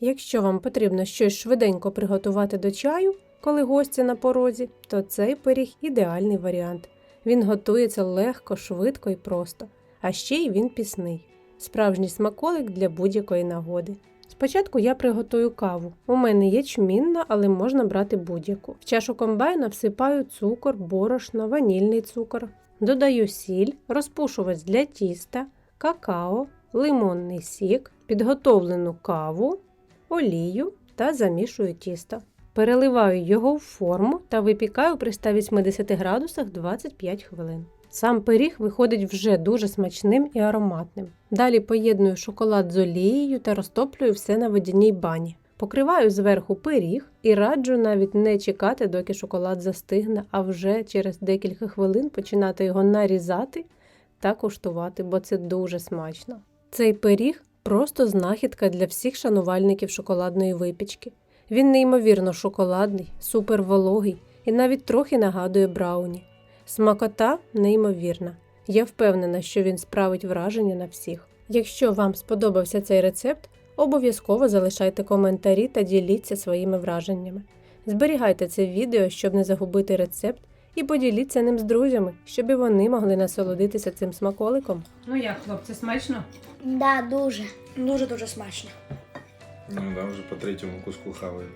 Якщо вам потрібно щось швиденько приготувати до чаю, коли гості на порозі, то цей пиріг ідеальний варіант. Він готується легко, швидко і просто, а ще й він пісний. Справжній смаколик для будь-якої нагоди. Спочатку я приготую каву. У мене ячмінна, але можна брати будь-яку. В чашу комбайна всипаю цукор, борошно, ванільний цукор, додаю сіль, розпушувач для тіста, какао, лимонний сік, підготовлену каву, олію та замішую тісто. Переливаю його в форму та випікаю при 180 градусах 25 хвилин. Сам пиріг виходить вже дуже смачним і ароматним. Далі поєдную шоколад з олією та розтоплюю все на водяній бані. Покриваю зверху пиріг і раджу навіть не чекати, доки шоколад застигне, а вже через декілька хвилин починати його нарізати та куштувати, бо це дуже смачно. Цей пиріг просто знахідка для всіх шанувальників шоколадної випічки. Він неймовірно шоколадний, супервологий і навіть трохи нагадує брауні. Смакота неймовірна. Я впевнена, що він справить враження на всіх. Якщо вам сподобався цей рецепт, обов'язково залишайте коментарі та діліться своїми враженнями. Зберігайте це відео, щоб не загубити рецепт, і поділіться ним з друзями, щоб і вони могли насолодитися цим смаколиком. Ну як, хлопці, смачно? Да, дуже. Дуже дуже смачно. Ну да, вже по третьому куску хаваю.